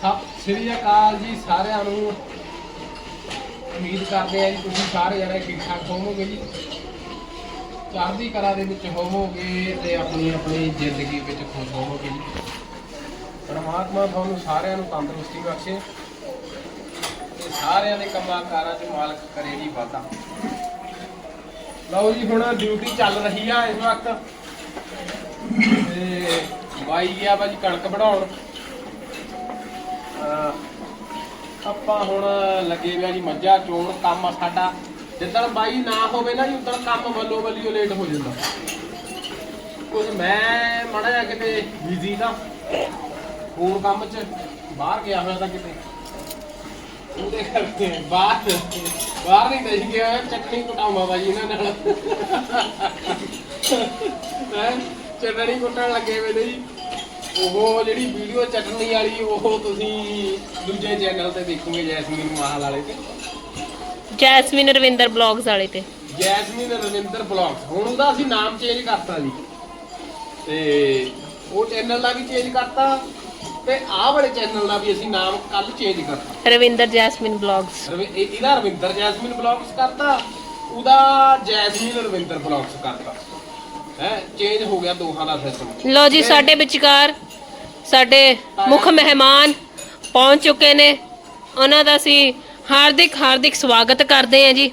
ਸਤਿ ਸ੍ਰੀ ਅਕਾਲ ਜੀ ਸਾਰਿਆਂ ਨੂੰ। ਉਮੀਦ ਕਰਦੇ ਆ ਜੀ ਤੁਸੀਂ ਸਾਰੇ ਜਣੇ ਠੀਕ ਠਾਕ ਹੋਵੋਗੇ ਜੀ। ਚੜ੍ਹਦੀ ਕਲਾ ਦੇ ਵਿੱਚ ਹੋਵੋਗੇ ਤੇ ਆਪਣੀ ਆਪਣੀ ਜ਼ਿੰਦਗੀ ਵਿੱਚ ਖੁਸ਼ ਹੋਵੋਗੇ ਜੀ। ਪਰਮਾਤਮਾ ਤੁਹਾਨੂੰ ਸਾਰਿਆਂ ਨੂੰ ਤੰਦਰੁਸਤੀ ਬਖਸ਼ੇ ਤੇ ਸਾਰਿਆਂ ਦੇ ਕੰਮਾਂ ਕਾਰਾਂ 'ਚ ਮਾਲਕ ਕਰੇ ਜੀ ਵਾਧਾ। ਲਓ ਜੀ, ਹੁਣ ਡਿਊਟੀ ਚੱਲ ਰਹੀ ਆ ਇਸ ਵਕਤ। ਤੇ ਬਾਈ ਗਿਆ ਵਾ ਕਣਕ ਵਢਾਉਣ। ਆਪਾਂ ਹੁਣ ਲੱਗੇ ਵਿਆ ਜੀ ਮੱਝਾਂ ਚੋਣ ਕੰਮ ਸਾਡਾ। ਜਿੱਦਣ ਬਾਈ ਨਾ ਹੋਵੇ ਨਾ ਜੀ, ਉਦੋਂ ਕੰਮ ਵੱਲੋਂ ਵੱਲੀਓ ਲੇਟ ਹੋ ਜਾਂਦਾ। ਕੁਝ ਮੈਂ ਮੜਾ ਜਾ ਕਿਤੇ ਬਿਜ਼ੀ ਤਾਂ ਹੋਰ ਕੰਮ 'ਚ, ਬਾਹਰ ਗਿਆ ਹੋਇਆ ਤਾਂ ਕਿਤੇ। ਉਹਦੇ ਕਰਕੇ ਬਾਹਰ ਬਾਹਰ ਨਹੀਂ ਗਈ ਗਿਆ ਚਟਨੀ ਕੁਟਾਉਂਦਾ ਬਾਈ ਇਹਨਾਂ ਨਾਲ। ਹੈਂ? ਚਟਣੀ ਕੁੱਟਣ ਲੱਗੇ ਵੇ ਨੇ ਜੀ। ਉਹ ਜਿਹੜੀ ਵੀਡੀਓ ਚਟਣੀ ਵਾਲੀ ਉਹ ਤੁਸੀਂ ਦੂਜੇ ਚੈਨਲ ਤੇ ਦੇਖੋਗੇ ਜੈਸਮੀਨ ਮਾਹਲ ਵਾਲੇ ਤੇ। ਜੈਸਮੀਨ ਰਵਿੰਦਰ ਬਲੌਗਸ ਵਾਲੇ ਤੇ। Jasmine Ravinder blogs. ਹੁਣ ਉਹਦਾ ਅਸੀਂ ਨਾਮ ਚੇਂਜ ਕਰਤਾ ਜੀ। ਤੇ ਉਹ ਚੈਨਲ ਦਾ ਵੀ ਚੇਂਜ ਕਰਤਾ ਤੇ ਆਹ ਵਾਲੇ ਚੈਨਲ ਦਾ ਵੀ ਅਸੀਂ ਨਾਮ ਕੱਲ ਚੇਂਜ ਕਰਤਾ। Ravinder Jasmine blogs. ਰਵਿ- ਇਹ- ਇਹਦਾ ਰਵਿੰਦਰ ਜੈਸਮੀਨ ਬਲੌਗਸ ਕਰਤਾ ਉਹਦਾ ਜੈਸਮੀਨ ਰਵਿੰਦਰ ਬਲੌਗਸ ਕਰਤਾ। ਹੈ ਚੇਂਜ ਹੋ ਗਿਆ ਦੋਹਾਂ ਦਾ ਸਿਸਟਮ ਲੋ ਜੀ ਸਾਡੇ ਵਿਚਕਾਰ ਸਾਡੇ ਮੁੱਖ ਮਹਿਮਾਨ ਪਹੁੰਚ ਚੁੱਕੇ ਨੇ। ਉਹਨਾਂ ਦਾ ਅਸੀਂ ਹਾਰਦਿਕ ਹਾਰਦਿਕ ਸਵਾਗਤ ਕਰਦੇ ਹਾਂ ਜੀ।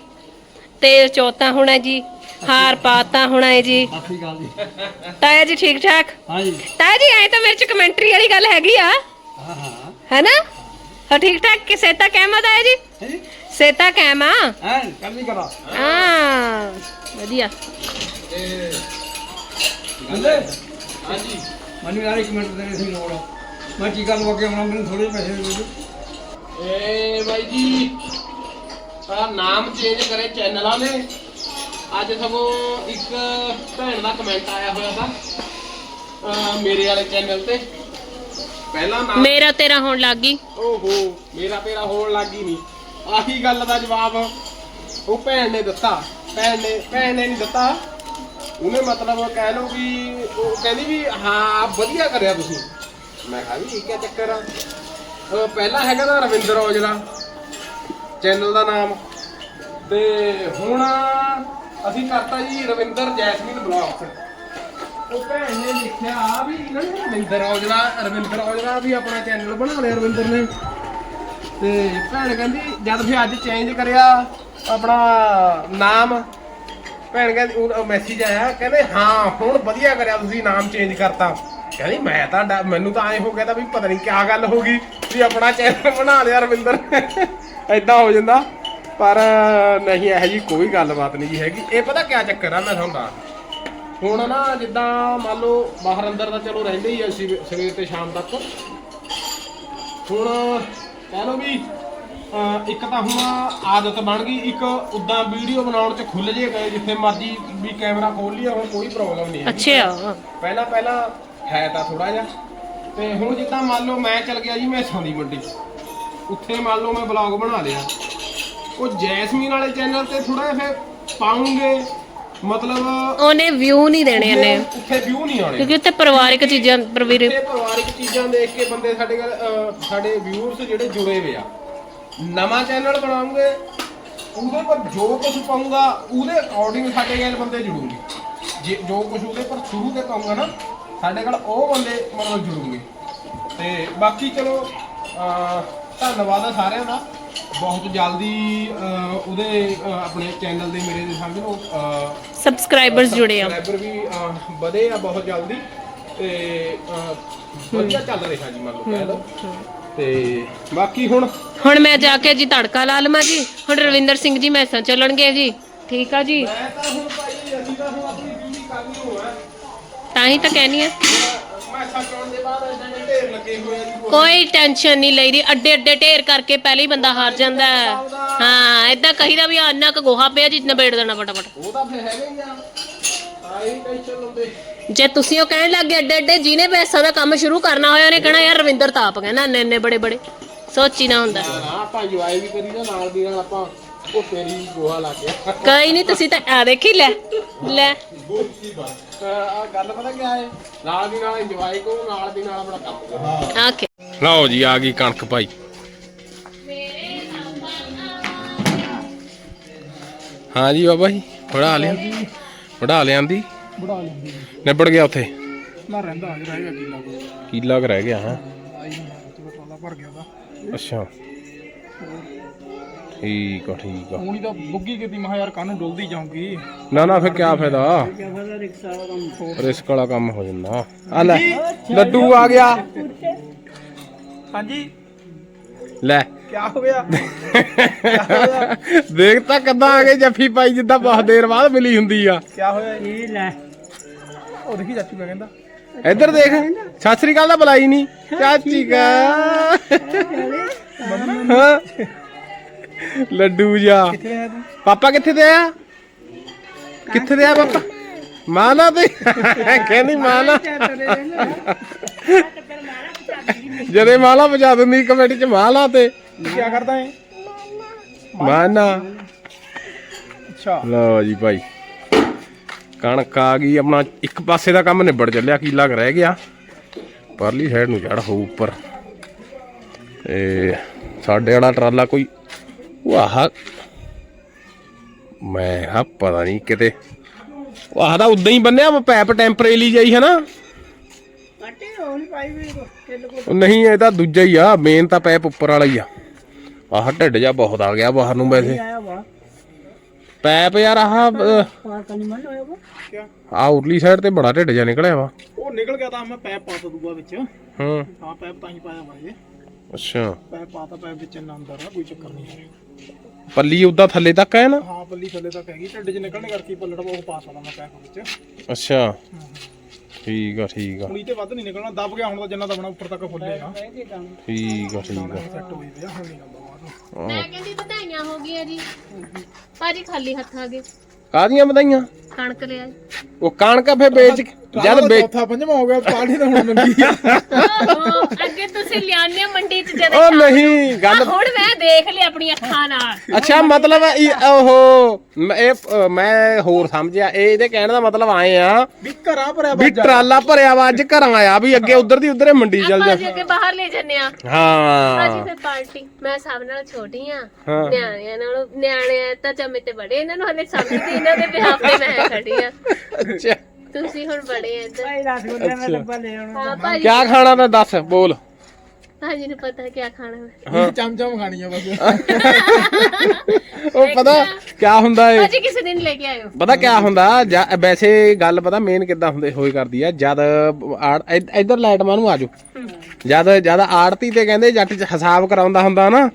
ਤੇ ਚੌਥਾ ਹੋਣਾ ਜੀ ਹਾਰ ਪਾਤਾ ਹੋਣਾ ਹੈ ਜੀ। ਸਤਿ ਤਾਇਆ ਜੀ ਠੀਕ ਠਾਕ? ਹਾਂਜੀ ਤਾਇਆ ਜੀ ਐ ਤਾਂ ਮੇਰੇ ਚ ਕਮੈਂਟਰੀ ਵਾਲੀ ਗੱਲ ਹੈਗੀ ਆ। ਹਾਂ ਹਾਂ। ਹੈਨਾ ਹਾਂ ਠੀਕ ਠਾਕ? ਕਿ ਸੇਤਾ ਕਹਿਮਾ ਤਾਇਆ ਜੀ? ਹੈ ਜੀ। ਸੇਤਾ ਕਹਿਮਾ ਹਾਂ ਕਰਨੀ ਕਰਾ। ਹਾਂ ਵਧੀਆ। ਤੇ ਬੰਦੇ? ਹਾਂਜੀ। ਮੈਨੂੰ ਯਾਰ ਇੱਕ ਮਿੰਟ ਦੇਣੇ ਸੀ ਲੋੜ ਮੈਂ ਕੀ ਗੱਲ ਵਾਕਿਆ ਬਣਾ ਮੈਨੂੰ ਥੋੜੇ ਪੈਸੇ ਦੇ ਦਿਓ। ਏ ਬਾਈ ਜੀ ਆ ਨਾਮ ਚੇਂਜ ਕਰੇ ਚੈਨਲਾਂ ਨੇ ਅੱਜ ਸਗੋਂ ਇੱਕ ਭੈਣ ਦਾ ਕਮੈਂਟ ਆਇਆ ਹੋਇਆ ਤਾਂ ਅਹ ਮੇਰੇ ਵਾਲੇ ਚੈਨਲ ਤੇ। ਪਹਿਲਾ ਨਾਮ ਮੇਰਾ ਤੇਰਾ ਹੋਣ ਲੱਗ ਗਈ। ਓਹੋ ਮੇਰਾ ਤੇਰਾ ਹੋਣ ਲੱਗੀ ਨਹੀਂ। ਆਹੀ ਗੱਲ ਦਾ ਜਵਾਬ ਉਹ ਭੈਣ ਨੇ ਦਿੱਤਾ। ਭੈਣ ਨੇ ਭੈਣ ਨੇ ਨਹੀਂ ਦਿੱਤਾ। ਉਹਨੇ ਮਤਲਬ ਕਹਿ ਲਓ ਵੀ, ਉਹ ਕਹਿੰਦੀ ਵੀ, ਹਾਂ ਵਧੀਆ ਕਰਿਆ ਤੁਸੀਂ। ਮੈਂ ਕਿਹਾ ਵੀ ਇਹ ਕੀ ਚੱਕਰ ਆ। ਅਹ ਪਹਿਲਾਂ ਹੈਗਾ ਤਾਂ ਰਵਿੰਦਰ ਔਜਲਾ ਚੈਨਲ ਦਾ ਨਾਮ। ਤੇ ਹੁਣ ਅਸੀਂ ਕਰਤਾ ਜੀ ਰਵਿੰਦਰ ਜੈਸਮੀਨ ਬਲੌਗਸ। ਉਹ ਭੈਣ ਨੇ ਲਿਖਿਆ ਵੀ ਇਹਨਾਂ ਨੇ ਰਵਿੰਦਰ ਔਜਲਾ ਰਵਿੰਦਰ ਔਜਲਾ ਵੀ ਆਪਣਾ ਚੈਨਲ ਬਣਾ ਲਿਆ ਰਵਿੰਦਰ ਨੇ। ਤੇ ਭੈਣ ਕਹਿੰਦੀ, ਜਦ ਫਿਰ ਅੱਜ ਚੇਂਜ ਕਰਿਆ ਆਪਣਾ ਨਾਮ ਭੈਣ ਕਹਿੰਦੀ, ਉਹ ਮੈਸੇਜ ਆਇਆ, ਕਹਿੰਦੇ, ਹਾਂ ਹੁਣ ਵਧੀਆ ਕਰਿਆ ਤੁਸੀਂ, ਨਾਮ ਚੇਂਜ ਕਰਤਾ। ਕਹਿੰਦੀ, ਮੈਂ ਤਾਂ ਡ- ਮੈਨੂੰ ਤਾਂ ਐ ਹੋ ਗਿਆ ਤਾਂ ਵੀ ਪਤਾ ਨਹੀਂ ਕਿਆ ਗੱਲ ਹੋ ਗਈ, ਵੀ ਆਪਣਾ ਚੈਨਲ ਬਣਾ ਲਿਆ ਰਵਿੰਦਰ। ਐਦਾਂ ਹੋ ਜਾਂਦਾ। ਪਰ ਨਹੀਂ, ਇਹੋ ਜੀ ਕੋਈ ਗੱਲਬਾਤ ਨਹੀਂ ਜੀ ਹੈਗੀ। ਇਹ ਪਤਾ ਕਿਆ ਚੱਕਰ ਆ ਮੈਂ ਤੁਹਾਨੂੰ ਦੱਸ ਹੁਣ ਨਾ, ਜਿੱਦਾਂ ਮੰਨ ਲਓ, ਬਾਹਰ ਅੰਦਰ ਤਾਂ ਚਲੋ ਰਹਿੰਦੇ ਹੀ ਆ ਅਸੀਂ ਸਵੇਰ ਤੇ ਸ਼ਾਮ ਤੱਕ। ਹੁਣ, ਕਹਿ ਲਓ ਵੀ ਇੱਕ ਤਾਂ ਹੁਣ ਆਦਤ ਬਣ ਗਈ ਇੱਕ ਉਦਾਂ ਵੀਡੀਓ ਬਣਾਉਣ ਚ ਖੁੱਲ ਜੇ ਗਏ ਜਿੱਥੇ ਮਰਜ਼ੀ ਵੀ ਕੈਮਰਾ ਖੋਲ ਲਿਆ ਹੁਣ ਕੋਈ ਪ੍ਰੋਬਲਮ ਨਹੀਂ ਹੈ ਅੱਛਾ ਪਹਿਲਾਂ ਪਹਿਲਾਂ ਹੈ ਤਾਂ ਥੋੜਾ ਜਿਹਾ। ਤੇ ਹੁਣ ਜਿੱਦਾਂ ਮੰਨ ਲਓ ਮੈਂ ਚਲ ਗਿਆ ਜੀ ਮੈਸਾਂ ਦੀ ਮੰਡੀ ਉੱਥੇ ਮੰਨ ਲਓ ਮੈਂ ਬਲੌਗ ਬਣਾ ਲਿਆ। ਉਹ ਜੈਸਮੀਨ ਵਾਲੇ ਚੈਨਲ ਤੇ ਥੋੜਾ ਜਿਹਾ ਪਾਉਂਗੇ ਮਤਲਬ ਉਹਨੇ ਵਿਊ ਨਹੀਂ ਦੇਣੇ ਨੇ ਉੱਥੇ ਵਿਊ ਨਹੀਂ ਆਉਣੇ। ਕਿਉਂਕਿ ਉੱਤੇ ਪਰਿਵਾਰਿਕ ਚੀਜ਼ਾਂ ਪਰਿਵਾਰਿਕ ਚੀਜ਼ਾਂ ਦੇਖ ਕੇ ਬੰਦੇ ਸਾਡੇ ਸਾਡੇ ਵਿਊਅਰਸ ਜਿਹੜੇ ਜੁੜੇ ਹੋਏ ਆ। ਨਵਾਂ ਚੈਨਲ ਬਣਾਉਂਗੇ ਉਹਦੇ ਪਰ ਜੋ ਕੁਝ ਪਾਉਂਗਾ ਉਹਦੇ ਅਕੋਰਡਿੰਗ ਸਾਡੇ ਕੋਲ ਬੰਦੇ ਜੁੜੂਗੇ। ਜੇ ਜੋ ਕੁਝ ਉਹਦੇ ਪਰ ਸ਼ੁਰੂ ਤੇ ਪਾਉਂਗਾ ਨਾ ਸਾਡੇ ਕੋਲ ਉਹ ਬੰਦੇ ਮਤਲਬ ਜੁੜੂਗੇ। ਤੇ ਬਾਕੀ ਚਲੋ ਧੰਨਵਾਦ ਆ ਸਾਰਿਆਂ ਦਾ। ਬਹੁਤ ਜਲਦੀ ਉਹਦੇ ਆਪਣੇ ਚੈਨਲ ਦੇ ਮੇਰੇ ਦੇ ਸਮਝ ਲਓ ਸਬਸਕ੍ਰਾਈਬਰਸ ਜੁੜੇ ਆ। ਸਬਸਕ੍ਰਾਈਬਰ ਵੀ ਵਧੇ ਆ ਬਹੁਤ ਜਲਦੀ। ਤੇ ਵਧੀਆ ਚੱਲ ਰਿਹਾ ਜੀ ਮੰਨ ਲਓ ਕਹਿ ਲਓ ਤੇ ਬਾਕੀ ਹੁਣ ਹੁਣ ਮੈਂ ਜਾ ਕੇ ਜੀ ਤੜਕਾ ਲਾ ਲਵਾਂ ਜੀ। ਹੁਣ ਰਵਿੰਦਰ ਸਿੰਘ ਜੀ ਮੈਸਾਂ ਚੱਲਣਗੇ ਜੀ। ਠੀਕ ਆ ਜੀ। ਮੈਂ ਤਾਂ ਹੁਣ ਭਾਈ ਅਸੀਂ ਤਾਂ ਹੁਣ ਆਪਣੀ ਡਿਊਟੀ ਕਰਨੀ ਹੋਆ ਤਾਂ ਹੀ ਤਾਂ ਕਹਿਨੀ ਆ। ਮੈਂ ਸੱਚੋਂ ਦੇ ਬਾਅਦ ਇਹਨਾਂ ਦੇ ਢੇਰ ਲੱਗੇ ਹੋਏ ਆ ਜੀ ਕੁਛ। ਕੋਈ ਟੈਨਸ਼ਨ ਨਹੀਂ ਲਈਦੀ ਅੱਡੇ ਅੱਡੇ ਢੇਰ ਕਰਕੇ ਪਹਿਲੇ ਹੀ ਬੰਦਾ ਹਾਰ ਜਾਂਦਾ ਹੈ। ਹਾਂ ਏਦਾਂ ਕਹੀਦਾ ਵੀ ਆਹ ਇੰਨਾ ਕੁ ਗੋਹਾ ਪਿਆ ਜੀ ਨਿਬੇੜ ਦੇਣਾ ਫਟਾਫਟ। ਉਹ ਤਾਂ ਫਿਰ ਹੈਗੇ ਹੀ ਆ। ਜੇ ਤੁਸੀਂ ਉਹ ਕਹਿਣ ਲੱਗੇ ਅੱਡੇ ਅੱਡੇ ਜਿਹਨੇ ਪੈਸਾ ਦਾ ਕੰਮ ਸ਼ੁਰੂ ਕਰਨਾ ਹੋਇਆ ਉਹਨੇ ਕਹਿਣਾ ਯਾਰ ਰਵਿੰਦਰ ਤਾਪ ਕਹਿੰਦਾ ਇੰਨੇ ਇੰਨੇ ਬੜੇ ਬੜੇ। ਸੋਚੀ ਨਾ ਹੁੰਦਾ। ਨਾ ਆਪਾਂ ਜੁਆਈ ਵੀ ਕਰੀ ਨਾ ਨਾਲ ਦੀ ਨਾਲ ਆਪਾਂ ਉਹ ਤੇਰੀ ਗੋਹਾ ਲਾ ਕੇ। ਕੋਈ ਨਹੀਂ ਤੁਸੀਂ ਤਾਂ ਆ ਦੇਖੀ ਲੈ ਲੈ। ਆ ਗੱਲ ਪਤਾ ਕੀ ਹੈ? ਨਾਲ ਦੀ ਨਾਲ ਇੰਜੋਏ ਕਰੋ ਨਾਲ ਦੀ ਨਾਲ ਆਪਣਾ ਕੰਮ ਕਰੋ। ਓਕੇ ਲਓ ਜੀ ਆ ਗਈ ਕਣਕ ਭਾਈ। ਹਾਂ ਜੀ ਬਾਬਾ ਜੀ ਵੜਾ ਲਿਆ। ਵੜਾ ਲਿਆਂਦੀ? ਬੜਾ ਲੈਂਦੀ ਨਿਬੜ ਗਿਆ ਉੱਥੇ? ਨਾ ਰਹਿੰਦਾ ਅੱਜ ਰਹਿ ਗਿਆ ਕਿਲਾ ਕੋ। ਕੀਲਾ ਕੁ ਰਹਿ ਗਿਆ ਹਾਂ। ਆਈ ਨਾ ਤੇ ਟਰਾਲਾ ਭਰ ਗਿਆ ਦਾ ਅੱਛਾ। ਠੀਕ ਆ ਠੀਕ ਆ। ਹੁਣੀ ਤਾਂ ਬੁੱਗੀ ਕਿਤੇ ਮਹਾ ਯਾਰ ਕਾਨੂੰ ਡੁੱਲਦੀ ਜਾਊਂਗੀ। ਨਾ ਨਾ ਫਿਰ ਕੀ ਫਾਇਦਾ? ਕਿਆ ਫਾਇਦਾ ਰਿਸਕ ਵਾਲਾ ਕੰਮ ਹੋ ਜਾਂਦਾ। ਆ ਲੈ ਲੱਡੂ ਆ ਗਿਆ। ਹਾਂਜੀ। ਲੈ। ਕਿਆ ਹੋ ਗਿਆ? ਦੇਖ ਤਾਂ ਕਦਾਂ ਆ ਗਏ ਜੱਫੀ ਪਾਈ ਜਿੱਦਾਂ ਬਹੁਤ ਦੇਰ ਬਾਅਦ ਮਿਲੀ ਹੁੰਦੀ ਆ। ਕਿਆ ਹੋਇਆ ਇਹ ਲੈ। ਉਹ ਦੇਖੀ ਚਾਚੂ ਕਿਆ ਕਹਿੰਦਾ? ਇੱਧਰ ਦੇਖ ਸਤਿ ਸ੍ਰੀ ਅਕਾਲ ਦਾ ਬੁਲਾਈ ਨਹੀਂ ਚਾਚੀ ਕਾ। ਹਾਂ। ਲੱਡੂ ਜਾ ਕਿੱਥੇ ਆਇਆ ਤੂੰ? ਪਾਪਾ ਕਿੱਥੇ ਤੇ ਆ? ਕਿੱਥੇ ਤੇ ਆ ਪਾਪਾ? ਮਾਨਾ ਤੇ। ਕਹਿੰਦੀ ਮਾਨਾ। ਜਦੇ ਮਾਲਾ ਵਜਾ ਦਿੰਦੀ ਕਮੇਟੀ ਚ ਮਾਲਾ ਤੇ। ਕਿਆ ਕਰਦਾ ਹੈ ਮਾਨਾ। ਅੱਛਾ। ਲਓ ਜੀ ਭਾਈ ਕਣਕ ਆ ਗਈ ਆਪਣਾ ਇੱਕ ਪਾਸੇ ਦਾ ਕੰਮ ਨਿਬੜ ਚੱਲਿਆ ਕੀਲਾ ਕੁ ਰਹਿ ਗਿਆ। ਪਰਲੀ ਸਾਈਡ ਨੂੰ ਚੜ ਹੋਊ ਉੱਪਰ। ਤੇ ਸਾਡੇ ਵਾਲਾ ਟਰਾਲਾ ਕੋਈ ਵਾਹ। ਮੈਂ ਹਾਂ ਪਤਾ ਨਹੀਂ ਕਿਤੇ। ਵਾਹ ਦਾ ਉਦਾਂ ਹੀ ਬੰਨਿਆ ਪੈਪ ਟੈਂਪਰੇਰੀ ਜਾਈ ਹੈ ਨਾ ਕੱਟੇ ਹੋਣੀ ਪਾਈ ਵੀ ਕੋ ਨਹੀਂ ਇਹ ਤਾਂ ਦੂਜਾ ਹੀ ਆ ਮੇਨ ਤਾਂ ਪੈਪ ਉੱਪਰ ਵਾਲਾ ਹੀ ਆ। ਆਹ ਢਿੱਡ ਜਾ ਬਹੁਤ ਆ ਗਿਆ ਬਾਹਰ ਨੂੰ ਵੈਸੇ। ਆਇਆ ਵਾ। ਪੈਪ ਯਾਰ ਆਹ ਅਹ, ਪਾਰ ਤਾਂ ਨਹੀਂ ਮੰਨ ਹੋਇਆ ਵਾ। ਕਿਆ? ਆਹ ਉਰਲੀ ਸਾਈਡ ਤੇ ਬੜਾ ਢਿੱਡ ਜਾ ਨਿਕਲਿਆ ਵਾ। ਉਹ ਨਿਕਲ ਗਿਆ ਤਾਂ ਮੈਂ ਪੈਪ ਪਾਤਾ ਦੂਆ ਵਿੱਚ। ਹੂੰ। ਹਾਂ ਪੈਪ ਤਾਂ ਹੀ ਪਾਇਆ ਵਾ ਇਹ। ਅੱਛਾ। ਪੈਪ ਪਾਤਾ ਪੈਪ ਵਿੱਚ ਇੰਨਾ ਅੰਦਰ ਆ ਕੋਈ ਚੱਕਰ ਨਹੀਂ ਹੈ। ਪੱਲੀ ਉਦਾਂ ਥੱਲੇ ਤੱਕ ਹੈ ਨਾ? ਹਾਂ ਪੱਲੀ ਥੱਲੇ ਤੱਕ ਹੈਗੀ ਢਿੱਡ 'ਚ ਨਿਕਲਣੇ ਕਰਕੇ ਪੱਲੜ ਉਹ ਪਾ ਸਕਦਾ ਮੈਂ ਪੈਪ ਵਿੱਚ। ਅੱਛਾ। ਠੀਕ ਆ ਠੀਕ ਆ। ਹੁਣ ਇਹ ਤੇ ਵੱਧ ਨਹੀਂ ਨਿਕਲਣਾ ਦਬ ਗਿਆ ਹੁਣ ਤਾਂ ਜਿੰਨਾ ਦਬਣਾ ਉੱਪਰ ਤੱਕ ਫੁੱਲੇਗਾ ਠੀਕ ਆ ਠੀਕ ਆ। ਸੈੱਟ ਹੋਈ ਪਿਆ ਹੁਣ ਨਹੀਂ ਮੈਂ ਕਹਿੰਦੀ ਵਧਾਈਆਂ ਹੋ ਗਈਆਂ ਜੀ। ਭਾਜੀ ਖਾਲੀ ਹੱਥ ਆ ਗਏ ਕਾਦੀਆਂ ਵਧਾਈਆਂ? ਕਣਕ ਲਿਆ ਉਹ ਕਣਕ ਫੇ ਵੇਚ ਜਦ ਚੌਥਾ ਪੰਜਵਾਂ ਹੋ ਗਿਆ ਪਾਰਟੀ ਤਾਂ ਹੁਣ ਮੰਗੀ ਆ। ਓਹੋ, ਅੱਗੇ ਤੁਸੀਂ ਹੋ ਮੰਡੀ ਚ ਜਦੋਂ ਉਹ ਨਹੀਂ ਆਹ ਗੱਲ ਹੁਣ ਮੈਂ ਦੇਖ ਲਈ ਆਪਣੀ ਅੱਖਾਂ ਨਾਲ। ਅੱਛਾ ਮਤਲਬ ਇਹ- ਉਹ ਮੈਂ- ਇਹ ਅ, ਮੈਂ ਹੋਰ ਸਮਝਿਆ ਇਹ ਇਹਦੇ ਕਹਿਣ ਦਾ ਮਤਲਬ ਆਏ ਆ ਵੀ ਘਰਾਂ ਭਰਿਆ ਵੀ ਟਰਾਲਾ ਭਰਿਆ ਵਾ ਅੱਜ ਘਰਾਂ ਆਇਆ ਵੀ ਅੱਗੇ ਉਧਰ ਦੀ ਉਧਰ ਮੰਡੀ ਚੱਲ ਜਾ। ਭਾਜੀ ਅੱਗੇ ਬਾਹਰ ਲੈ ਜੰਨੇ ਆ। ਹਾਂ। ਫਿਰ ਪਾਰਟੀ। ਮੈਂ ਸਭ ਨਾਲ ਛੋਟੀ ਆ। ਹਾਂ। ਨਿਆਣਿਆਂ ਨਾਲੋਂ ਨਿਆਣੇ ਤਾਂ ਜੰਮੇ ਤੇ ਬੜੇ ਇਹਨਾਂ ਨੂੰ ਹਲੇ ਸਮਝਦੀ ਇਹਨਾਂ ਦੇ ਵਿਆਹ ਤੇ ਮੈਂ ਖੜੀ ਆ। ਅੱਛਾ। ਤੁਸੀਂ ਹੁਣ ਬੜੇ ਆ ਇੱਧਰ। ਰਸਗੁੱਲੇ ਮੈਂ ਡੱਬਾ ਲੈ ਆਉਣਾ। ਹਾਂ ਭਾਜੀ ਕਿਆ ਖਾਣਾ ਤਾਂ ਦੱਸ ਬੋਲ। ਭਾਜੀ ਨੂੰ ਪਤਾ ਕੀ ਖਾਣਾ ਹੈ। ਇਹ ਚਮਚਮ ਖਾਣੀ ਆ ਬਸ। ਉਹ ਪਤਾ ਕਿਆ ਹੁੰਦਾ ਏ ਭਾਜੀ ਕਿਸੇ ਦਿਨ ਲੈ ਕੇ ਆਇਓ। ਪਤਾ ਕਿਆ ਹੁੰਦਾ? ਜਾਂ- ਵੈਸੇ ਗੱਲ ਪਤਾ ਮੇਨ ਕਿੱਦਾਂ ਹੁੰਦੇ ਹੋਈ ਕਰਦੀ ਆ। ਜਦ ਆੜ ਇਧ- ਇੱਧਰ ਲਾਈਟ ਮਾਂ ਨੂੰ ਆਜੋ ਜਦ ਜਦ ਆੜਤੀ ਤੇ ਕਹਿੰਦੇ ਜੱਟ ਚ ਹਿਸਾਬ ਕਰਾਉਂਦਾ ਹੁੰਦਾ ਨਾ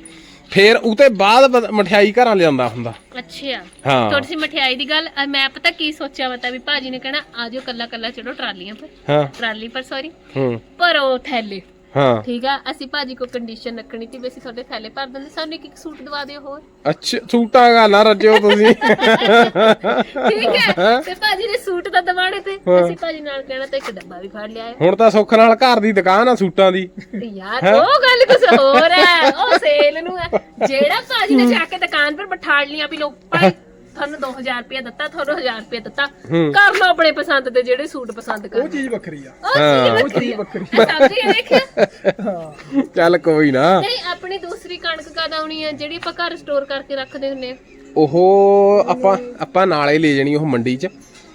ਫੇਰ ਉਤੇ ਬਾਅਦ ਬ- ਮਠਿਆਈ ਘਰਾਂ ਲਿਆਉਂਦਾ ਹੁੰਦਾ। ਅੱਛਾ ਹਾਂ। ਥੋੜੀ ਸੀ ਮਠਿਆਈ ਦੀ ਗੱਲ ਅਹ ਮੈਂ ਪਤਾ ਕੀ ਸੋਚਿਆ ਪਤਾ ਵੀ ਭਾਜੀ ਨੇ ਕਹਿਣਾ ਆਜੋ ਕੱਲਾ ਕੱਲਾ ਚੜੋ ਟਰਾਲੀਆਂ ਪਰ। ਹਾਂ। ਟਰਾਲੀ ਪਰ ਸੌਰੀ ਹੂੰ। ਭਰੋ ਥੈਲੇ। ਹਾਂ। ਠੀਕ ਆ? ਅਸੀਂ ਭਾਜੀ ਕੋ ਕੰਡੀਸ਼ਨ ਰੱਖਣੀ ਸੀ ਵੀ ਅਸੀਂ ਤੁਹਾਡੇ ਥੈਲੇ ਭਰ ਦਿੰਦੇ। ਸਾਨੂੰ ਇੱਕ ਇੱਕ ਸੂਟ ਦਵਾ ਦਿਓ ਹੋਰ। ਅੱਛਾ ਸੂਟਾਂ ਗਾ ਨਾ ਰੱਜਿਓ ਤੁਸੀਂ। ਠੀਕ ਹੈ। ਤੇ ਭਾਜੀ ਨੇ ਸੂਟ ਤਾਂ ਦਵਾਣੇ ਤੇ। ਅਸੀਂ ਭਾਜੀ ਨਾਲ ਕਹਿਣਾ ਤਾਂ ਇੱਕ ਡੱਬਾ ਵੀ ਫੜ ਲਿਆ ਹੁਣ ਤਾਂ ਸੁੱਖ ਨਾਲ ਘਰ ਦੀ ਦੁਕਾਨ ਆ ਸੂਟਾਂ ਦੀ। ਤੇ ਯਾਰ ਉਹ ਗੱਲ ਕੁਝ ਹੋਰ ਹੈ ਉਹ ਸੇਲ ਨੂੰ ਹੈ ਜਿਹੜਾ ਭਾਜੀ ਨੇ ਜਾ ਕੇ ਦੁਕਾਨ ਪਰ ਬਿਠਾ ਲੀਆਂ ਵੀ ਲੋਕ ਭਾਈ ਤੁਹਾਨੂੰ 2000 ਰੁਪਏ ਦਿੱਤਾ ਤੁਹਾਨੂੰ 1000 ਰੁਪਏ ਦਿੱਤਾ। ਕਰ ਲਓ ਆਪਣੇ ਪਸੰਦ ਦੇ ਜਿਹੜੇ ਸੂਟ ਪਸੰਦ ਉਹ ਕਰ ਚੀਜ਼ ਵੱਖਰੀ ਆ। ਉਹ ਚੀਜ਼ ਵੱਖਰੀ ਵੱਖਰੀ ਸਮਝ ਗਏ ਦੇਖਿਆ ਚੱਲ ਕੋਈ ਨਾ। ਨਹੀਂ ਆਪਣੀ ਦੂਸਰੀ ਕਣਕ ਕਦ ਆਉਣੀ ਹੈ ਜਿਹੜੀ ਆਪਾਂ ਘਰ ਸਟੋਰ ਕਰਕੇ ਰੱਖਦੇ ਹੁੰਨੇ ਆ? ਉਹ ਆਪਾਂ ਆਪਾਂ ਨਾਲੇ ਲੈ ਜਾਣੀ ਉਹ ਮੰਡੀ 'ਚ।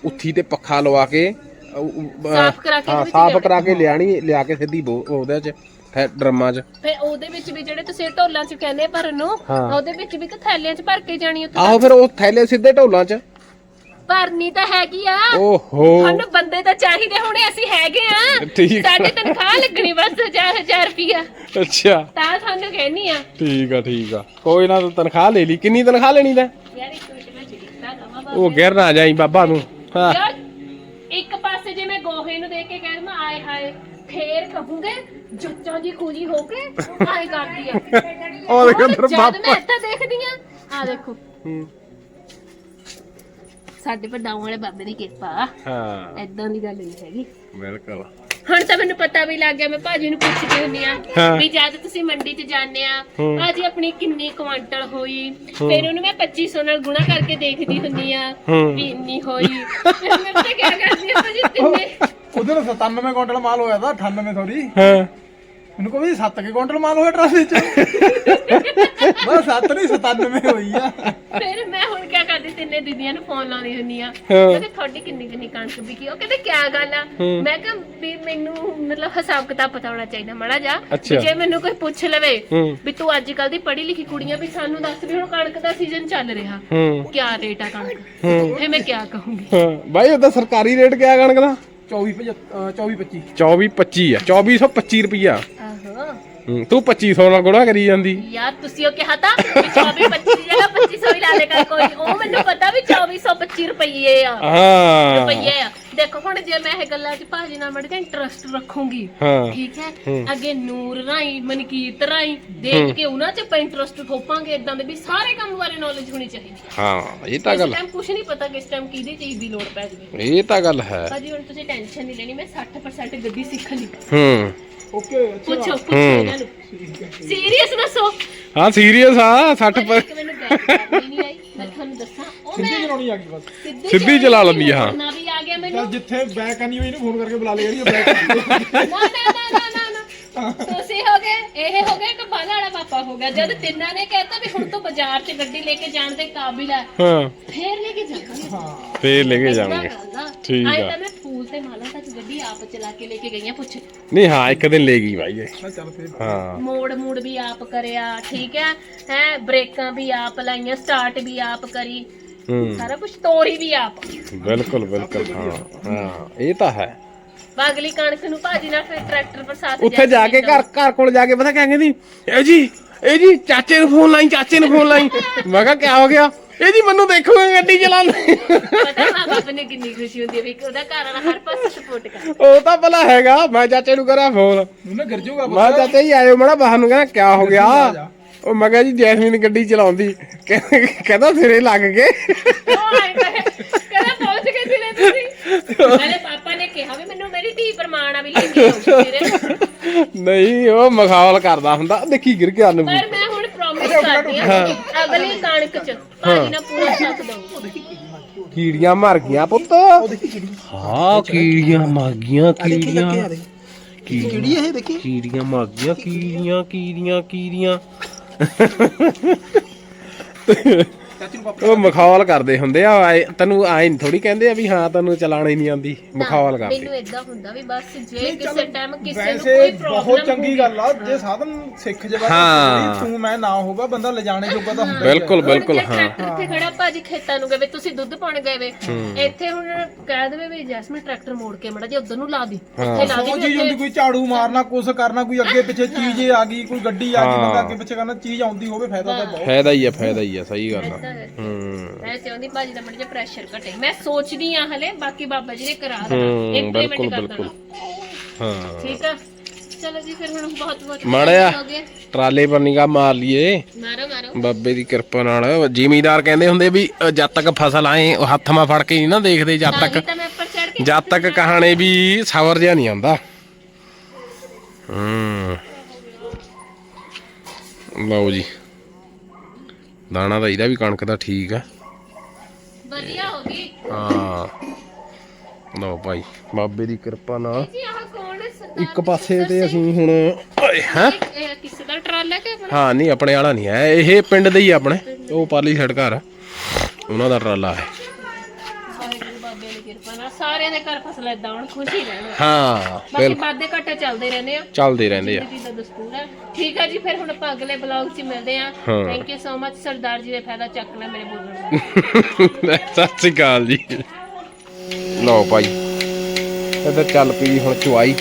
ਉੱਥੀ ਤੇ ਪੱਖਾ ਲਵਾ ਕੇ ਸਾਫ਼ ਕਰਾ ਕੇ ਹਾਂ ਉਹਦੇ ਵਿੱਚ ਸਾਫ਼ ਲਿਆਉਣੀ। ਕਰਾ ਕੇ ਲਿਆਣੀ ਲਿਆ ਕੇ ਸਿੱਧੀ ਉਹਦੇ 'ਚ। ਫਿਰ ਡਰਮਾਂ 'ਚ। ਫਿਰ ਉਹਦੇ ਵਿੱਚ ਵੀ ਜਿਹੜੇ ਤੁਸੀਂ ਢੋਲਾਂ 'ਚ ਕਹਿੰਦੇ ਭਰਨ ਨੂੰ ਹਾਂ। ਉਹਦੇ ਵਿੱਚ ਵੀ ਤਾਂ ਥੈਲਿਆਂ 'ਚ ਭਰ ਕੇ ਜਾਣੀ ਉੱਥੇ ਆਹੋ ਫਿਰ ਉਹ ਥੈਲੇ ਸਿੱਧੇ ਢੋਲਾਂ 'ਚ। ਭਰਨੀ ਤਾਂ ਹੈਗੀ ਆ। ਓਹੋ। ਸਾਨੂੰ ਬੰਦੇ ਤਾਂ ਚਾਹੀਦੇ ਹੋਣੇ ਅਸੀਂ ਹੈਗੇ ਆ। ਠੀਕ ਆ। ਸਾਡੀ ਤਨਖਾਹ ਲੱਗਣੀ ਬਸ 1000 ਰੁਪਿਆ ਅੱਛਾ। ਤਾਂ ਤੁਹਾਨੂੰ ਕਹਿਨੀ ਆ। ਠੀਕ ਆ ਠੀਕ ਆ। ਕੋਈ ਨਾ ਤੂੰ ਤਨਖਾਹ ਲੈ ਲਈ। ਕਿੰਨੀ ਤਨਖਾਹ ਲੈਣੀ ਲੈ ਯਾਰ ਇੱਕ ਮਿੰਟ ਮੈਂ ਚਿੱਟਾ ਦਵਾਂ ਬਾ ਉਹ ਗਿਰ ਨਾ ਜਾਈ ਬਾਬਾ ਤੂੰ ਹਾਂ। ਯਾਰ ਇੱਕ ਪਾਸੇ ਜੇ ਮੈਂ ਗੋਹੇ ਨੂੰ ਦੇਖ ਕੇ ਕਹਿ ਦਵਾਂ ਆਏ ਹਾਏ ਫੇਰ ਕਹੂੰਗੇ ਜੁੱਚਾਂ ਦੀ ਖੂਜੀ ਹੋ ਕੇ ਆਏ ਕਰਦੀ ਆ। ਉਹ ਦੇਖ ਅੰਦਰ ਜਦ ਮੈਂ ਇੱਥੇ ਦੇਖਦੀ ਆ ਆ ਦੇਖੋ। ਹੂੰ। ਸਾਡੇ ਪਰਦਾਉਂ ਵਾਲੇ ਬਾਬੇ ਦੀ ਕਿਰਪਾ। ਹਾਂ। ਐਦਾਂ ਦੀ ਗੱਲ ਨਹੀਂ ਹੈਗੀ। ਬਿਲਕੁਲ। ਹੁਣ ਤਾਂ ਮੈਨੂੰ ਪਤਾ ਵੀ ਲੱਗ ਗਿਆ ਮੈਂ ਭਾਜੀ ਨੂੰ ਪੁੱਛਦੀ ਹੁੰਨੀ ਆ ਹਾਂ। ਵੀ ਜਦ ਤੁਸੀਂ ਮੰਡੀ 'ਚ ਜਾਂਦੇ ਆ ਹੂੰ। ਭਾਜੀ ਆਪਣੀ ਕਿੰਨੀ ਕੁਆਂਟਲ ਹੋਈ? ਫਿਰ ਉਹਨੂੰ ਮੈਂ 2500 ਨਾਲ ਗੁਣਾ ਕਰਕੇ ਦੇਖਦੀ ਹੁੰਨੀ ਆ ਹੂੰ। ਵੀ ਇੰਨੀ ਹੋਈ। ਫਿਰ ਮੈਂ ਤਾਂ ਕੀ ਕਰਦੀ ਆ ਭਾਜੀ ਤਿੰਨੇ ਉਧਰ 97 ਕੁਇੰਟਲ ਮਾਲ ਹੋਇਆ ਤਾਂ 98 ਸੌਰੀ ਹਾਂ। ਮੈਨੂੰ ਕੋਈ 7 ਕੇ ਕੁਇੰਟਲ ਮਾਲ ਹੋਇਆ ਟਰਾਲੇ ਚ। ਬਸ 7 ਨਹੀਂ 97 ਹੋਈ ਆ। ਫਿਰ ਮੈਂ ਹੁਣ ਕੀ ਕਰਦੀ ਤਿੰਨੇ ਦੀਦੀਆਂ ਨੂੰ ਫੋਨ ਲਾਉਂਦੀ ਹੁੰਨੀ ਆ। ਕਹਿੰਦੇ ਤੁਹਾਡੀ ਕਿੰਨੀ ਕਿੰਨੀ ਕਣਕ ਵਿਕੀ? ਉਹ ਕਹਿੰਦੇ ਕੀ ਗੱਲ ਆ। ਮੈਂ ਕਿਹਾ ਵੀ ਮੈਨੂੰ ਮਤਲਬ ਹਿਸਾਬ ਕਿਤਾਬ ਪਤਾ ਹੋਣਾ ਚਾਹੀਦਾ ਮਾੜਾ ਜਾ। ਜੇ ਮੈਨੂੰ ਕੋਈ ਪੁੱਛ ਲਵੇ। ਵੀ ਤੂੰ ਅੱਜ ਕੱਲ ਦੀ ਪੜ੍ਹੀ ਲਿਖੀ ਕੁੜੀਆਂ ਵੀ ਸਾਨੂੰ ਦੱਸ ਵੀ ਹੁਣ ਕਣਕ ਦਾ ਸੀਜ਼ਨ ਚੱਲ ਰਿਹਾ। ਹੂੰ। ਕੀ ਰੇਟ ਆ ਕਣਕ? ਫੇ ਮੈਂ ਕੀ ਕਹੂੰਗੀ? ਹਾਂ। ਬਾਈ ਉਹਦਾ ਸਰਕਾਰੀ ਰੇਟ ਕਿਆ ਕਣਕ ਦਾ? 24 24 25 24 25 ਆ। 2425 ਰੁਪਿਆ ਹੂੰ ਤੂੰ 2500 ਨਾਲ ਗੁਣਾ ਕਰੀ ਜਾਂਦੀ। ਯਾਰ ਤੁਸੀਂ ਉਹ ਕਿਹਾ ਤਾਂ ਵੀ 24 25 ਦੀ ਜਗ੍ਹਾ 2500 ਹੀ ਲਾ ਦੇ ਕਰ ਕੋਈ ਉਹ ਮੈਨੂੰ ਪਤਾ ਵੀ 2425 ਰੁਪਏ ਆ। ਹਾਂ। ਰੁਪਈਏ ਆ। ਦੇਖੋ ਹੁਣ ਜੇ ਮੈਂ ਇਹ ਗੱਲਾਂ 'ਚ ਭਾਜੀ ਨਾਲ ਮੜ ਕੇ ਇੰਟਰਸਟ ਰੱਖੂੰਗੀ ਹਾਂ। ਠੀਕ ਹੈ? ਹੂੰ। ਅੱਗੇ ਨੂਰ ਰਾਈ ਮਨਕੀਰਤ ਰਾਈ ਦੇਖ ਕੇ ਉਹਨਾਂ 'ਚ ਆਪਾਂ ਇੰਟਰਸਟ ਥੋਪਾਂਗੇ ਇਦਾਂ ਦੇ ਵੀ ਸਾਰੇ ਕੰਮ ਬਾਰੇ ਨੌਲੇਜ ਹੋਣੀ ਚਾਹੀਦੀ ਹੈ ਹਾਂ ਇਹ ਤਾਂ ਇਸ ਗੱਲ ਟਾਈਮ ਕੁਝ ਨਹੀਂ ਪਤਾ ਕਿਸ ਟਾਈਮ ਕਿਹਦੀ ਚੀਜ਼ ਦੀ ਲੋੜ ਪੈ ਜਾਵੇ। ਇਹ ਤਾਂ ਗੱਲ ਹੈ। ਭਾਜੀ ਹੁਣ ਤੁਸੀਂ ਟੈਨਸ਼ਨ ਨਹੀਂ ਲੈਣੀ ਮੈਂ 60% ਗੱਡੀ ਸਿੱਖ ਲਈ। ਹੂੰ। ਓਕੇ ਪੁੱਛੋ ਪੁੱਛੋ ਹੂੰ। ਇਹਨਾਂ ਨੂੰ। ਸੀਰੀਅਸ ਦੱਸੋ। ਹਾਂ ਸੀਰੀਅਸ ਆ 60 ਪਰ ਇੱਕ ਮੈਨੂੰ ਗੱਲ ਕਰਨੀ ਨਹੀਂ ਆਈ ਮੈਂ ਤੁਹਾਨੂੰ ਦੱਸਾਂ ਉਹ ਸਿੱਧੀ ਮੈਂ ਚਲਾਉਣੀ ਆ ਗਈ ਬਸ। ਸਿੱਧੀ ਚਲਾ ਲੈਂਦੀ ਆ, ਹਾਂ। ਨਾ ਵੀ ਆ ਗਿਆ ਚੱਲ ਮੈਨੂੰ ਜਿੱਥੇ ਬੈਕ ਕਰਨੀ ਹੋਈ ਇਹਨੂੰ ਫੋਨ ਕਰਕੇ ਬੁਲਾ ਲਿਆ ਜਿਹੜੀ ਬੈਕ ਨਾ ਨਾ ਨਾ ਨਾ ਨਾ ਨਾ। ਤੁਸੀਂ ਹੋ ਗਏ ਇਹ ਹੋ ਗਏ ਕਬਾਲਾ ਵਾਲਾ ਪਾਪਾ ਹੋ ਗਿਆ। ਜਦ ਤਿੰਨਾਂ ਨੇ ਕਹਿਤਾ ਵੀ ਹੁਣ ਤੋਂ ਬਾਜ਼ਾਰ 'ਚ ਗੱਡੀ ਲੈ ਕੇ ਜਾਣ ਦੇ ਕਾਬਿਲ ਹੈ ਹਾਂ। ਫੇਰ ਲੈ ਕੇ ਜਾਵਾਂਗੇ। ਹਾਂ। ਫੇਰ ਲੈ ਕੇ ਜਾਵਾਂਗੇ। ਆ। ਠੀਕ ਆ। ਤਾਂ ਮੈਂ ਫੂਲ ਤੇ ਮਾਲਾ ਆਪ ਚਲਾ ਕੇ ਲੈ ਕੇ ਗਈਆਂ ਪੁੱਛ। ਨਹੀਂ ਹਾਂ ਇੱਕ ਦਿਨ ਲੈ ਗਈ ਬਾਈ ਇਹ। ਮੈਂ ਚੱਲ ਫੇਰ। ਹਾਂ। ਮੋੜ ਮੂੜ ਵੀ ਆਪ ਕਰਿਆ ਠੀਕ ਹੈ? ਹੈ ਬ੍ਰੇਕਾਂ ਵੀ ਆਪ ਲਾਈਆਂ ਸਟਾਰਟ ਵੀ ਆਪ ਕਰੀ। ਹੂੰ। ਸਾਰਾ ਕੁਝ ਤੋਰੀ ਵੀ ਆਪ। ਬਿਲਕੁਲ ਬਿਲਕੁਲ ਹਾਂ ਹਾਂ ਇਹ ਤਾਂ ਹੈ। ਅਗਲੀ ਕਣਕ ਨੂੰ ਭਾਜੀ ਨਾਲ ਫਿਰ ਟਰੈਕਟਰ ਪਰ ਸਾਥ ਉੱਥੇ ਜਾ ਕੇ ਘਰ ਘਰ ਕੋਲ ਜਾ ਕੇ ਪਤਾ ਕਹਿੰਦੀ? ਇਹ ਜੀ ਇਹ ਜੀ ਚਾਚੇ ਨੂੰ ਫੋਨ ਲਾਈ ਚਾਚੇ ਨੂੰ ਫੋਨ ਲਾਈ। ਮੈਂ ਕਿਹਾ ਕਿਆ ਹੋ ਗਿਆ? ਇਹ ਜੀ ਮੈਨੂੰ ਦੇਖੋਗੇ ਗੱਡੀ ਚਲਾਉਂਦੇ। ਪਤਾ ਮਾਂ ਬਾਪ ਨੇ ਕਿੰਨੀ ਖੁਸ਼ੀ ਹੁੰਦੀ ਹੈ ਵੀ ਉਹਦਾ ਘਰ ਵਾਲਾ ਹਰ ਪਾਸੇ ਸਪੋਰਟ ਕਰ ਉਹ ਤਾਂ ਭਲਾ ਹੈਗਾ ਮੈਂ ਚਾਚੇ ਨੂੰ ਕਰਾਂ ਫੋਨ ਉਹਨੇ ਗਿਰ ਜਾਊਗਾ ਮੈਂ ਕਿਹਾ ਚਾਚਾ ਜੀ ਆਇਓ ਮੜਾ ਬਾਹਰ ਨੂੰ ਕਹਿੰਦਾ ਕਿਆ ਹੋ ਗਿਆ? ਉਹ ਮੈਂ ਕਿਹਾ ਜੀ ਜੈਸਮੀਨ ਗੱਡੀ ਚਲਾਉਂਦੀ। ਕਹਿੰਦਾ ਕਹਿੰਦਾ ਸਿਰੇ ਲੱਗ ਗਏ। ਉਹ ਆਏ ਕਰੇ ਕਹਿੰਦਾ ਪਹੁੰਚ ਗਏ ਸਿਰੇ ਤੁਸੀਂ। ਮੇਰੇ ਪਾਪਾ ਨੇ ਕਿਹਾ ਵੀ ਮੈਨੂੰ ਮੇਰੀ ਧੀ ਪ੍ਰਮਾਣ ਆ ਵੀ ਲੈ ਕੇ ਆਉਂ ਸਿਰੇ। ਨਹੀਂ ਉਹ ਮਖਾਵਲ ਕਰਦਾ ਹੁੰਦਾ। ਦੇਖੀ ਗਿਰ ਗਿਆ ਨੂੰ ਪਰ ਮੈਂ ਕਰਦੀ ਆ ਅਗਲੀ ਕਣਕ ਚ ਭਾਜੀ ਨਾਲ ਪੂਰਾ ਸਾਥ ਦਊਂਗੀ। ਕੀੜੀਆਂ ਮਰ ਗਈਆਂ ਪੁੱਤ। ਹਾਂ ਕੀੜੀਆਂ ਮਰ ਗਈਆਂ ਕੀੜੀਆਂ। ਕਿਹੜੀ ਇਹ ਦੇਖੀ। ਕੀੜੀਆਂ ਮਰ ਗਈਆਂ ਕੀੜੀਆਂ ਕੀੜੀਆਂ ਕੀੜੀਆਂ। ਚਾਚੀ ਨੂੰ ਪਾਪਾ ਉਹ ਮਖੌਲ ਕਰਦੇ ਹੁੰਦੇ ਆ ਆਏ- ਤੈਨੂੰ ਆਏ ਨਹੀਂ ਥੋੜੀ ਕਹਿੰਦੇ ਆ ਵੀ ਹਾਂ ਤੈਨੂੰ ਚਲਾਣੀ ਨਹੀਂ ਆਉਂਦੀ ਮਖੌਲ ਕਰਦੇ। ਮੈਨੂੰ ਇਦਾਂ ਹੁੰਦਾ ਵੀ ਬਸ ਜੇ ਕਿਸੇ ਟਾਈਮ ਕਿਸੇ ਨੂੰ ਵੈਸੇ ਕੋਈ ਬਹੁਤ ਪ੍ਰੋਬਲਮ ਚੰਗੀ ਗੱਲ ਆ ਜੇ ਸਾਧਨ ਸਿੱਖ ਜਵਾ ਹਾਂ। ਤੂੰ ਮੈਂ ਨਾ ਹੋਵਾ ਬੰਦਾ ਲਿਜਾਣੇ ਜੋਗਾ ਤਾਂ ਹੁੰਦਾ ਹੀ ਆ। ਬਿਲਕੁਲ ਬਿਲਕੁਲ ਹਾਂ। ਟਰੈਕਟਰ ਤੇ ਖੜਾ ਭਾਜੀ ਖੇਤਾਂ ਨੂੰ ਗਏ ਵੇ, ਤੁਸੀਂ ਦੁੱਧ ਪਾਣ ਗਏ ਵੇ ਇੱਥੇ ਹੁਣ ਕਹਿ ਦੇਵੇ ਵੀ ਜੈਸਮੀਨ ਟਰੈਕਟਰ ਮੋੜ ਕੇ ਮੜਾ ਜੇ ਉਧਰ ਨੂੰ ਲਾ ਦੀ। ਉੱਥੇ ਲਾ ਦੀ ਚੀਜ਼ ਵੀ ਹੁੰਦੀ ਉੱਥੇ- ਕੋਈ ਝਾੜੂ ਮਾਰਨਾ ਕੁਛ ਕਰਨਾ ਕੋਈ ਅੱਗੇ ਪਿੱਛੇ ਚੀਜ਼ ਆ ਗਈ ਕੋਈ ਗੱਡੀ ਆ ਗਈ। ਬੰਦਾ ਅੱਗੇ ਪਿੱਛੇ ਕਰਨਾ ਚੀਜ਼ ਆਉਂਦੀ ਹੋਵੇ ਫਾਇਦਾ ਤਾਂ ਬਹੁਤ। ਫਾਇਦਾ ਹੀ ਆ ਫਾਇਦਾ ਹੀ ਆ ਸਹੀ ਗੱਲ ਆ। ਏਦਾਂ ਹੈ। ਹੂੰ। ਮੈਂ ਚਾਹੁੰਦੀ ਭਾਜੀ ਦਾ ਮੜਾ ਜਿਹਾ ਪ੍ਰੈਸ਼ਰ ਘਟੇ ਮੈਂ ਸੋਚਦੀ ਆ ਹਲੇ ਬਾਕੀ ਬਾਬਾ ਜੀ ਨੇ ਕਰਾ ਹੂੰ, ਦੇਣਾ ਇੰਪਲੀਮੈਂਟ ਬਿਲਕੁਲ, ਕਰ ਬਿਲਕੁਲ। ਦੇਣਾ ਹਾਂ। ਠੀਕ ਆ? ਚਲੋ ਜੀ ਫਿਰ ਹੁਣ ਬਹੁਤ ਬਹੁਤ ਮਾੜਾ ਜਿਹਾ। ਹੋ ਗਏ ਟਰਾਲੇ ਪਰ ਨਿਗਾਹ ਮਾਰ ਲਈਏ। ਮਾਰੋ ਮਾਰੋ। ਬਾਬੇ ਦੀ ਕਿਰਪਾ ਨਾਲ। ਜ਼ਿਮੀਦਾਰ ਕਹਿੰਦੇ ਹੁੰਦੇ ਵੀ ਅ, ਜਦ ਤੱਕ ਫਸਲ ਆਏ ਉਹ ਹੱਥ ਮਾ ਫੜ ਕੇ ਨਹੀਂ ਨਾ ਦੇਖਦੇ ਜਦ ਤੱਕ ਤਾਂ ਮੈਂ ਉੱਪਰ ਚੜ ਕੇ ਜਦ ਤੱਕ ਕਹਾਣੇ ਵੀ ਸਬਰ ਜਿਹਾ ਨਹੀਂ ਆਉਂਦਾ। ਹੂੰ। ਲਓ ਜੀ। ਦਾਣਾ ਤਾਂ ਇਹਦਾ ਵੀ ਕਣਕ ਦਾ ਠੀਕ ਆ ਵਧੀਆ ਹੋ ਗਈ। ਹਾਂ। ਲਓ ਭਾਈ ਬਾਬੇ ਦੀ ਕਿਰਪਾ ਨਾਲ। ਜੀ ਆਹ ਕੌਣ ਹੈ? ਸਰਦਾਰ ਇੱਕ ਪਾਸੇ ਤੇ ਅਸੀਂ ਹੁਣ ਹੈ? ਇਹ- ਕਿਸੇ ਦਾ ਟਰਾਲਾ ਕਿ ਆਪਣਾ? ਹਾਂ ਨਹੀਂ ਆਪਣੇ ਵਾਲਾ ਨਹੀਂ ਹੈ। ਇਹ ਪਿੰਡ ਦੇ ਹੀ ਆ ਆਪਣੇ। ਉਹ ਪਰਲੀ ਸਾਈਡ ਘਰ ਆ। ਉਹਨਾਂ ਦਾ ਟਰਾਲਾ ਹੈ ਵਾਹਿਗੁਰੂ ਬਾਬੇ ਦੀ ਕਿਰਪਾ ਨਾਲ ਸਾਰਿਆਂ ਦੇ ਘਰ ਫਸਲ ਏਦਾਂ ਹੁਣ ਖੁਸ਼ੀ ਰਹਿਣ। ਹਾਂ ਬਾਕੀ ਬਿਲ ਵਾਦੇ ਘਾਟੇ ਚੱਲਦੇ ਰਹਿੰਦੇ ਆ। ਚੱਲਦੇ ਰਹਿੰਦੇ ਆ। ਜ਼ਿੰਦਗੀ ਦਾ ਦਸਤੂਰ ਹੈ। ਠੀਕ ਹੈ ਜੀ ਫਿਰ ਹੁਣ ਆਪਾਂ ਅਗਲੇ ਬਲੌਗ 'ਚ ਮਿਲਦੇ ਆ। ਹਾਂ। Thank you so much Sardar ji ਦੇ ਫਾਇਦਾ ਚੱਕ ਲੈ ਮੇਰੇ ਬੋਲਣ ਦਾ। ਸਤਿ ਸ੍ਰੀ ਅਕਾਲ ਜੀ। ਲਓ ਭਾਈ ਇੱਧਰ ਚੱਲ ਪਈ ਹੁਣ ਚੁਆਈ।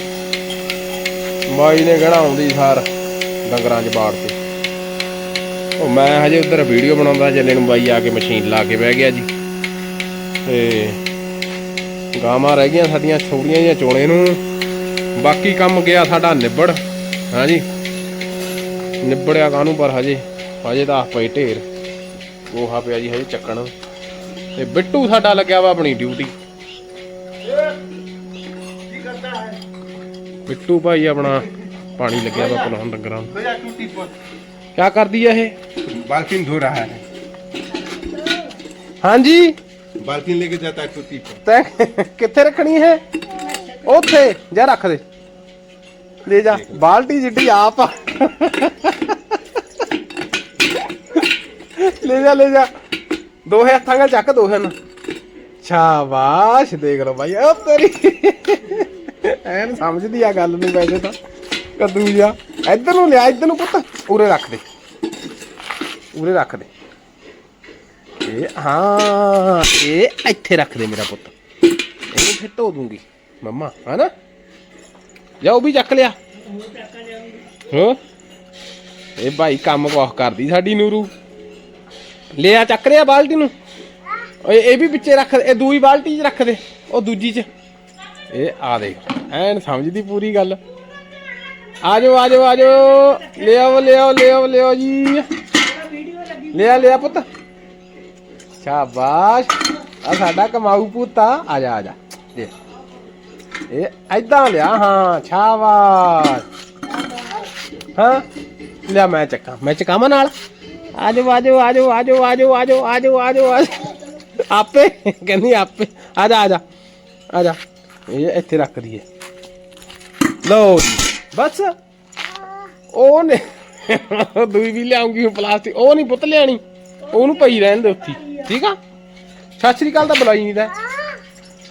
ਮਾਈ ਨੇ ਕਿਹੜਾ ਆਉਂਦੀ ਸਾਰ ਡੰਗਰਾਂ 'ਚ ਬਾੜ ਤੇ ਉਹ ਮੈਂ ਹਜੇ ਉਧਰ ਵੀਡੀਓ ਬਣਾਉਂਦਾ ਜੱਲੇ ਨੂੰ ਬਾਈ ਆ ਕੇ ਮਸ਼ੀਨ ਲਾ ਕੇ ਬਹਿ ਗਿਆ ਜੀ। ਤੇ ਗਾਵਾਂ ਰਹਿ ਗਈਆਂ ਸਾਡੀਆਂ ਛੋੜੀਆਂ ਜਾਂ ਚੋਣੇ ਨੂੰ। ਬਾਕੀ ਕੰਮ ਗਿਆ ਸਾਡਾ ਨਿਬੜ। ਹਾਂਜੀ ਨਿਬੜਿਆ ਕਾਨੂੰ ਪਰ ਹਜੇ? ਹਜੇ ਤਾਂ ਪਈ ਢੇਰ। ਗੋਹਾ ਪਿਆ ਜੀ ਹਜੇ ਚੱਕਣ। ਤੇ ਬਿੱਟੂ ਸਾਡਾ ਲੱਗਿਆ ਵਾ ਆਪਣੀ ਡਿਊਟੀ। ਬਿੱਟੂ ਭਾਈ ਆਪਣਾ ਪਾਣੀ ਲੱਗਿਆ ਵਾ ਕੋਲੋਂ ਡੰਗਰਾਂ ਨੂੰ। ਕੀ ਕਰਦੀ ਆ ਇਹ? ਬਾਲਟੀਨ ਧੋ ਰਹਾ ਹੈ। ਹਾਂਜੀ? बाल्टीन लेके जाता है टूटी पर ਤੈਂ ਕਿੱਥੇ ਰੱਖਣੀ ਹੈ ਉੱਥੇ ਜਾ ਰੱਖ ਦੇ ਲੈ ਜਾ ਬਾਲਟੀ ਜਿੱਡੀ ਆਪ ਆ ਲੈ ਜਾ ਲੈ ਜਾ ਦੋਹੇ ਹੱਥਾਂ ਨਾਲ ਚੱਕ ਦੋਹੇ ਨੂੰ ਸ਼ਾਬਾਸ਼ ਦੇਖ ਲਓ ਭਾਈ ਉਹ ਤੇਰੀ ਐਨ ਸਮਝਦੀ ਆ ਗੱਲ ਨੂੰ ਵੈਸੇ ਤਾਂ ਕੱਦੂ ਜਾ ਇੱਧਰ ਨੂੰ ਲਿਆ ਇੱਧਰ ਨੂੰ ਪੁੱਤ ਉਰੇ ਰੱਖ ਦੇ ਉਰੇ ਰੱਖ ਦੇ ਇਹ, ਹਾਂ, ਇਹ ਇੱਥੇ ਰੱਖ ਦੇ ਮੇਰਾ ਪੁੱਤ। ਇਹਨੂੰ ਫਿਰ ਧੋ ਦੂੰਗੀ। ਮੰਮਾ, ਹਨਾ? ਜਾ ਵੀ ਚੱਕ ਲਿਆ। ਹਾਂ? ਇਹ ਭਾਈ ਕੰਮ ਬਹੁਤ ਕਰਦੀ ਸਾਡੀ ਨੂਰੂ। ਲਿਆ, ਚੱਕ ਰਿਆ ਬਾਲਟੀ ਨੂੰ। ਓਏ, ਇਹ ਵੀ ਵਿੱਚੇ ਰੱਖ ਇਹ ਦੂਈ ਬਾਲਟੀ 'ਚ ਰੱਖ ਦੇ, ਉਹ ਦੂਜੀ 'ਚ। ਇਹ ਆ ਦੇ, ਐਨ ਸਮਝਦੀ ਪੂਰੀ ਗੱਲ। ਆ ਜਾਓ ਆ ਜਾਓ ਆ ਜਾਓ ਲਿਆਓ ਲਿਆਓ ਲਿਆਓ ਲਿਆਓ ਜੀ। ਲਿਆ ਲਿਆ ਪੁੱਤ। ਸ਼ਾਬਾਸ਼। ਆ ਸਾਡਾ ਕਮਾਊ ਪੁੱਤ ਆ ਜਾ ਆ ਜਾ। ਲੈ ਇਹ ਐਦਾਂ ਲਿਆ, ਹਾਂ, ਸ਼ਾਬਾਸ਼। ਹਾਂ, ਲਿਆ ਮੈਂ ਚੱਕਾਂ, ਮੈਂ ਚਕਾਵਾਂ ਨਾਲ। ਆਜੋ ਆਜੋ ਆਜੋ ਆਜੋ ਆਜੋ ਆਜੋ ਆਜੋ ਆਜੋ ਆਪੇ, ਕਹਿੰਦੀ ਆਪੇ। ਆ ਜਾ ਆ ਜਾ ਆ ਜਾ। ਇਹ ਇੱਥੇ ਰੱਖ ਦਈਏ। ਲਓ ਬਸ। ਉਹ ਨੇ, ਦੂਈ ਵੀ ਲਿਆਉਂਗੀ ਪਲਾਸਟਿਕ, ਉਹ ਨਹੀਂ ਪੁੱਤ ਲਿਆਣੀ ਉਹਨੂੰ ਪਈ ਰਹਿਣ ਦੇ ਉੱਥੇ ਹੀ, ਠੀਕ ਆ? ਸਤਿ ਸ੍ਰੀ ਅਕਾਲ ਤਾਂ ਬੁਲਾਈ ਨਹੀਂ ਦਾ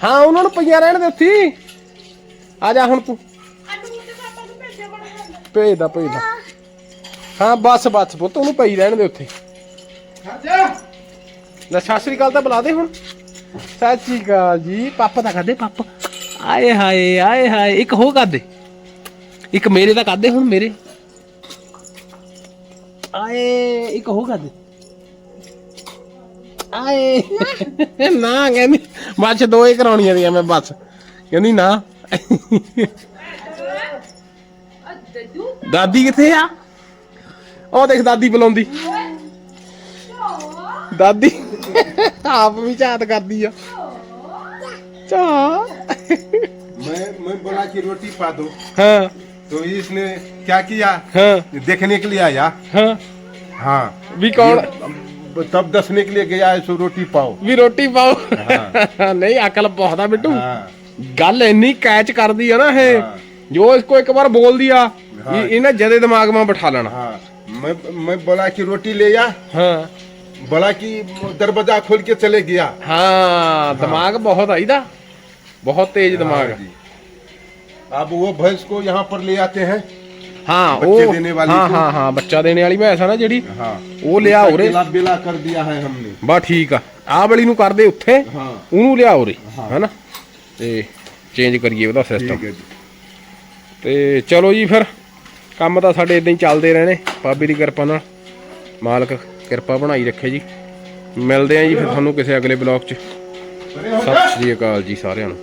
ਹਾਂ ਉਹਨਾਂ ਨੂੰ ਪਈਆਂ ਰਹਿਣ ਦੇ ਉੱਥੇ ਹੀ। ਆ ਜਾ ਹੁਣ ਤੂੰ। ਭੇਜਦਾ ਭੇਜਦਾ। ਹਾਂ ਬਸ ਬਸ ਪੁੱਤ ਉਹਨੂੰ ਪਈ ਰਹਿਣ ਦੇ ਉੱਥੇ। ਲੈ ਸਤਿ ਸ੍ਰੀ ਅਕਾਲ ਤਾਂ ਬੁਲਾ ਦੇ ਹੁਣ। ਸਤਿ ਸ੍ਰੀ ਅਕਾਲ ਜੀ ਪਾਪਾ ਤਾਂ ਕਰਦੇ ਪਾਪਾ। ਆਏ ਹਾਏ ਆਏ ਹਾਏ ਇੱਕ ਹੋ ਕਰਦੇ ਇੱਕ ਮੇਰੇ ਤਾਂ ਕਰਦੇ ਹੁਣ ਮੇਰੇ। ਆਏ ਇੱਕ ਹੋ ਕਰਦੇ ਆਏ ਨਾ ਕਹਿੰਦੀ ਬਸ ਦੋ ਹੀ ਕਰਾਉਣੀਆਂ ਦੀਆਂ ਮੈਂ ਬਸ ਕਹਿੰਦੀ ਨਾ ਦਾਦੀ ਕਿੱਥੇ ਆ ਉਹ ਦੇਖ ਦਾਦੀ ਬੁਲਾਉਂਦੀ ਦਾਦੀ ਆਪ ਵੀ ਝਾਤ ਕਰਦੀ ਆ ਚਾ मैं मैं बोला कि रोटी पा दो ਹਾਂ तो इसने क्या किया ਹਾਂ देखने के लिए आया ਹਾਂ हाँ ਵੀ ਕੌਣ ये तब दसने के लिए गया है सो रोटी पाओ ਵੀ ਰੋਟੀ ਪਾਓ ਨਹੀਂ ਅਕਲ ਬਹੁਤ ਆ ਬਿੱਟੂ हाँ ਗੱਲ ਇੰਨੀ ਕੈਚ ਕਰਦੀ ਆ ਨਾ ਇਹ ਹਾਂ। ਜੋ ਇਸਕੋ ਇੱਕ ਵਾਰ ਬੋਲਦੀ ਆ ਹਾਂ। ਇਹ- ਇਹਨੇ ਜਦੇ ਦਿਮਾਗ ਮਾ ਬਿਠਾ ਲੈਣਾ हाँ मैं मैं बोला कि रोटी ले आ ਹਾਂ बोला कि दरवाजा खोल के चले गया ਹਾਂ ਦਿਮਾਗ ਬਹੁਤ ਆ ਇਹਦਾ ਬਹੁਤ ਤੇਜ਼ ਦਿਮਾਗ हाँ जी। अब वो भैंस को यहाँ पर ले आते हैं ਹਾਂ ਬੱਚੇ ਉਹ ਦੇਣੇ ਵਾਲੀ ਹਾਂ ਤੋਂ। ਹਾਂ ਹਾਂ ਬੱਚਾ ਦੇਣੇ ਵਾਲੀ ਮੈਸ ਆ ਨਾ ਜਿਹੜੀ हाँ ਉਹ ਲਿਆ उसका ਉਰੇ केला बेला कर दिया है हमने ਬਾ ਠੀਕ ਆ ਆਹ ਵਾਲੀ ਨੂੰ ਕਰਦੇ ਉੱਥੇ ਹਾਂ। ਉਹਨੂੰ ਲਿਆ ਉਰੇ ਹਾਂ। ਹੈਨਾ ਤੇ ਚੇਂਜ ਕਰੀਏ ਉਹਦਾ ਸਿਸਟਮ ठीक है जी ਤੇ ਚਲੋ ਜੀ ਫਿਰ ਕੰਮ ਤਾਂ ਸਾਡੇ ਇਦਾਂ ਹੀ ਚੱਲਦੇ ਰਹਿਣੇ ਬਾਬੇ ਦੀ ਕਿਰਪਾ ਨਾਲ ਮਾਲਕ ਕਿਰਪਾ ਬਣਾਈ ਰੱਖੇ ਜੀ ਮਿਲਦੇ ਆਂ ਜੀ ਫਿਰ ਤੁਹਾਨੂੰ ਕਿਸੇ ਅਗਲੇ ਬਲੌਗ 'ਚ अरे हो ਸਤਿ ਸ੍ਰੀ ਅਕਾਲ ਜੀ ਸਾਰਿਆਂ ਨੂੰ